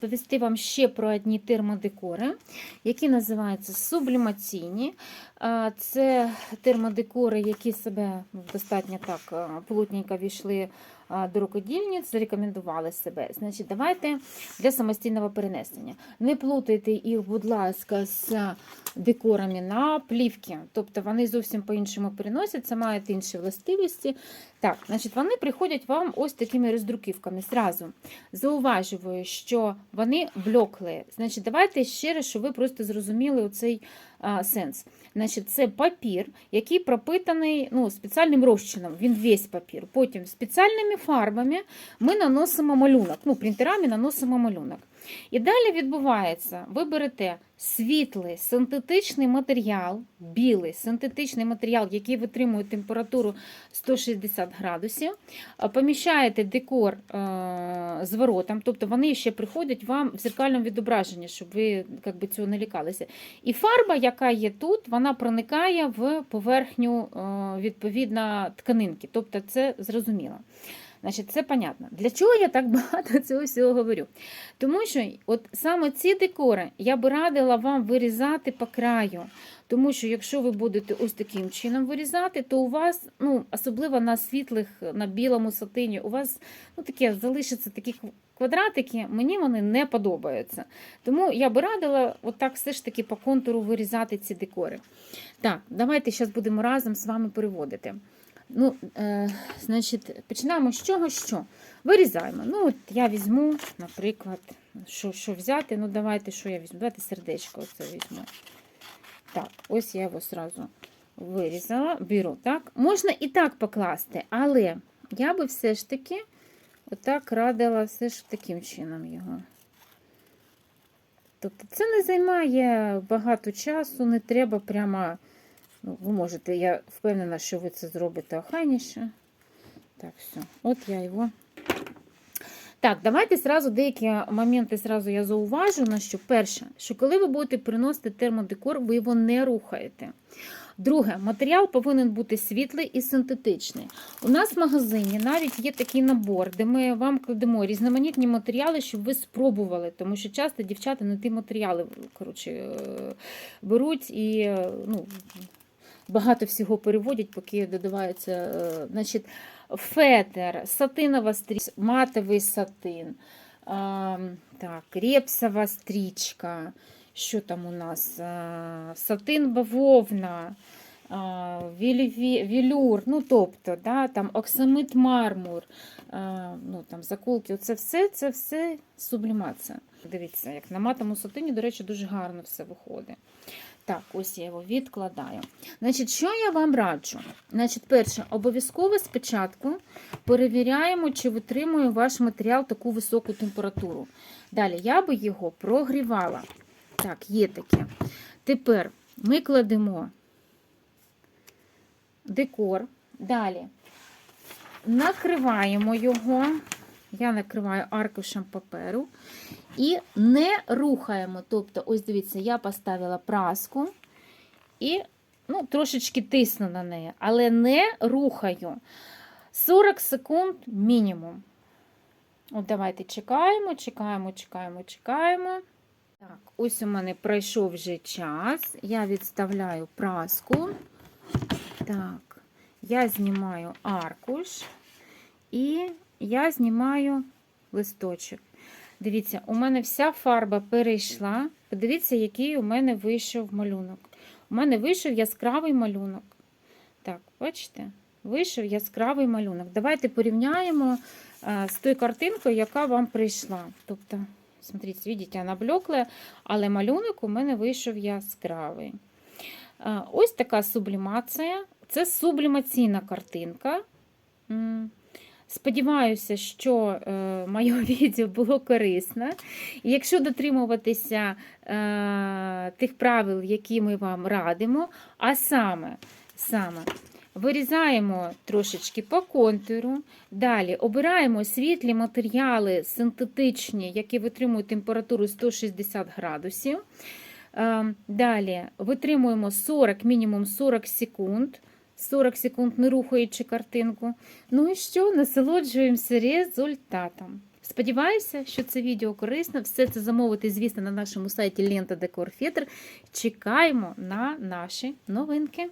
Повісти вам ще про одні термодекори, які називаються сублімаційні. Це термодекори, які себе достатньо так а, плотненько війшли до рукодільниць, зарекомендували себе. Значить, давайте для самостійного перенесення. Не плутайте їх, будь ласка, з декорами на плівки. Тобто вони зовсім по-іншому переносяться, мають інші властивості. Так, значить, вони приходять вам ось такими роздруківками. Зразу зауважую, що вони блекли. Значить, давайте ще раз, щоб ви просто зрозуміли оцей а, сенс. Значить, це папір, який пропитаний ну, спеціальним розчином. Він весь папір. Потім спеціальними фарбами ми наносимо малюнок. Ну, принтерами наносимо малюнок. І далі відбувається: ви берете світлий синтетичний матеріал, білий синтетичний матеріал, який витримує температуру 160 градусів, поміщаєте декор е, з воротом, тобто вони ще приходять вам в зеркальному відображенні, щоб ви як би, цього не лікалися. І фарба, яка є тут, вона проникає в поверхню е, відповідно тканинки. Тобто це зрозуміло. Значить, це понятно. Для чого я так багато цього всього говорю? Тому що от саме ці декори я би радила вам вирізати по краю. Тому що якщо ви будете ось таким чином вирізати, то у вас, ну, особливо на світлих, на білому сатині, у вас ну, таке залишаться такі квадратики, мені вони не подобаються. Тому я би радила отак все ж таки по контуру вирізати ці декори. Так, давайте зараз будемо разом з вами переводити. Ну, е, значить, починаємо з чого що? Вирізаємо. Ну, от я візьму, наприклад, що, що взяти. Ну, давайте, що я візьму? Давайте сердечко оце візьму. Так, ось я його сразу вирізала, беру. так. Можна і так покласти, але я би все ж таки отак радила все ж таким чином його. Тобто це не займає багато часу, не треба прямо. Ну, ви можете, я впевнена, що ви це зробите охайніше. Так, все. От я його. Так, давайте зразу деякі моменти зразу я зауважу, на що перше, що коли ви будете приносити термодекор, ви його не рухаєте. Друге, матеріал повинен бути світлий і синтетичний. У нас в магазині навіть є такий набор, де ми вам кладемо різноманітні матеріали, щоб ви спробували, тому що часто дівчата не ті матеріали коротше, е, беруть і е, ну, багато всього переводять, поки додаваються. е, Значить, фетер, сатинова стрічка, матовий сатин, так, репсова стрічка. Що там у нас? А, Сатин бавовна, вілюр, ну тобто, да, там оксамит мармур, ну, там, заколки. Оце все, це все сублімація. Дивіться, як на матовому сатині, до речі, дуже гарно все виходить. Так, ось я його відкладаю. Значить, що я вам раджу? Значить, перше, обов'язково спочатку перевіряємо, чи витримує ваш матеріал таку високу температуру. Далі я би його прогрівала. Так, є таке. Тепер ми кладемо декор. Далі накриваємо його. Я накриваю аркушем паперу і не рухаємо. Тобто, ось дивіться, я поставила праску і ну, трошечки тисну на неї, але не рухаю. 40 секунд мінімум. От давайте чекаємо, чекаємо, чекаємо, чекаємо. Так, ось у мене пройшов вже час. Я відставляю праску. Так, я знімаю аркуш і я знімаю листочок. Дивіться, у мене вся фарба перейшла. Подивіться, який у мене вийшов малюнок. У мене вийшов яскравий малюнок. Так, бачите? Вийшов яскравий малюнок. Давайте порівняємо а, з тою картинкою, яка вам прийшла. Тобто, смотрите, видите, вона блекла, але малюнок у мене вийшов яскравий. А, ось така сублімація. Це сублімаційна картинка. Сподіваюся, що е, моє відео було корисне. Якщо дотримуватися е, тих правил, які ми вам радимо, а саме, саме вирізаємо трошечки по контуру, далі обираємо світлі матеріали синтетичні, які витримують температуру 160 градусів. Е, Далі витримуємо 40, мінімум 40 секунд. 40 секунд не рухаючи картинку. Ну і що? Насолоджуємося результатом. Сподіваюся, що це відео корисно. Все це замовити, звісно, на нашому сайті Лента Декор Фетр. Чекаємо на наші новинки.